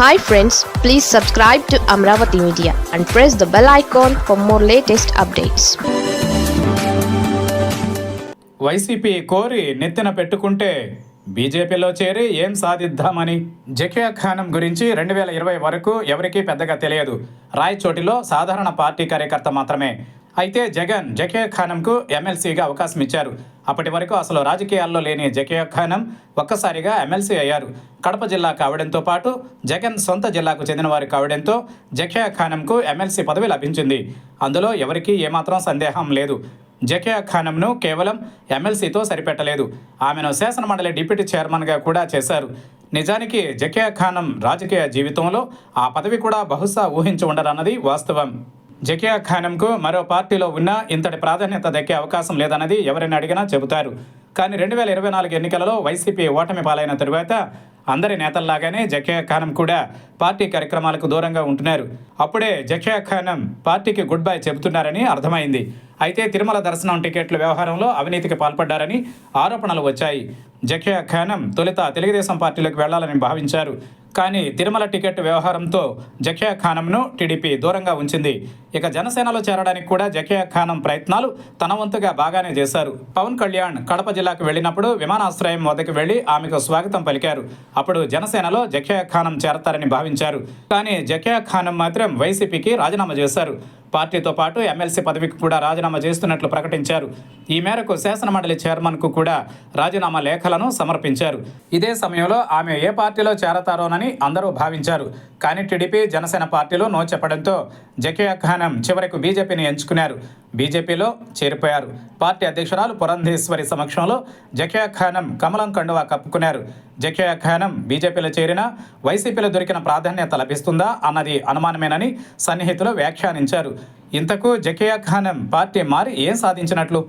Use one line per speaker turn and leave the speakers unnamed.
Hi friends please subscribe to Amaravati media and press the bell icon for more latest updates
YCP కోరి నెత్తిన పెట్టుకుంటే బీజేపీలో చేరి ఏం సాధిద్దామని? జకియా ఖానం గురించి రెండు వేల ఇరవై వరకు ఎవరికీ పెద్దగా తెలియదు. రాయచోటిలో సాధారణ పార్టీ కార్యకర్త మాత్రమే. అయితే జగన్ జకియా ఖానంకు ఎమ్మెల్సీగా అవకాశం ఇచ్చారు. అప్పటి వరకు అసలు రాజకీయాల్లో లేని జకియా ఖానం ఒక్కసారిగా ఎమ్మెల్సీ అయ్యారు. కడప జిల్లా కావడంతో పాటు జగన్ సొంత జిల్లాకు చెందినవారు కావడంతో జకియా ఖానంకు ఎమ్మెల్సీ పదవి లభించింది. అందులో ఎవరికీ ఏమాత్రం సందేహం లేదు. జకియా ఖానంను కేవలం ఎమ్మెల్సీతో సరిపెట్టలేదు. ఆమెను శాసనమండలి డిప్యూటీ చైర్మన్గా కూడా చేశారు. నిజానికి జకియా ఖానం రాజకీయ జీవితంలో ఆ పదవి కూడా బహుశా ఊహించి ఉండరన్నది వాస్తవం. జకియా ఖానంకు మరో పార్టీలో ఉన్నా ఇంతటి ప్రాధాన్యత దక్కే అవకాశం లేదన్నది ఎవరిని అడిగినా చెబుతారు. కానీ రెండు వేల ఇరవై నాలుగు ఎన్నికలలో వైసీపీ ఓటమి పాలైన తరువాత అందరి నేతల్లాగానే జకియా ఖానం కూడా పార్టీ కార్యక్రమాలకు దూరంగా ఉంటున్నారు. అప్పుడే జకియా ఖానం పార్టీకి గుడ్ బై చెబుతున్నారని అర్థమైంది. అయితే తిరుమల దర్శనం టికెట్ల వ్యవహారంలో అవినీతికి పాల్పడ్డారని ఆరోపణలు వచ్చాయి. జకియా ఖానం తొలుత తెలుగుదేశం పార్టీలోకి వెళ్ళాలని భావించారు. కానీ తిరుమల టికెట్ వ్యవహారంతో జకియా ఖానంను టీడీపీ దూరంగా ఉంచింది. ఇక జనసేనలో చేరడానికి కూడా జకియా ఖానం ప్రయత్నాలు తన వంతుగా బాగానే చేశారు. పవన్ కళ్యాణ్ కడప జిల్లాకు వెళ్ళినప్పుడు విమానాశ్రయం వద్దకు వెళ్ళి ఆమెకు స్వాగతం పలికారు. అప్పుడు జనసేనలో జక్య ఖానం చేరతారని భావించారు. కానీ జకియా ఖానం మాత్రం వైసీపీకి రాజీనామా చేశారు. పార్టీతో పాటు ఎమ్మెల్సీ పదవికి కూడా రాజీనామా రాజీనామా చేస్తున్నట్లు ప్రకటించారు. ఈ మేరకు శాసనమండలి చైర్మన్కు కూడా రాజీనామా లేఖలను సమర్పించారు. ఇదే సమయంలో ఆమె ఏ పార్టీలో చేరతారోనని అందరూ భావించారు. కానీ టీడీపీ జనసేన పార్టీలో నో చెప్పడంతో జకియా ఖానం చివరకు బీజేపీని ఎంచుకున్నారు. బీజేపీలో చేరిపోయారు. పార్టీ అధ్యక్షురాలు పురంధేశ్వరి సమక్షంలో జకియా ఖానం కమలం కండువా కప్పుకున్నారు. జకియా ఖానం బీజేపీలో చేరినా వైసీపీలో దొరికిన ప్రాధాన్యత లభిస్తుందా అన్నది అనుమానమేనని సన్నిహితులు వ్యాఖ్యానించారు. ఇంతకు జకియా ఖానం పార్టీ మారి ఏం సాధించినట్లు?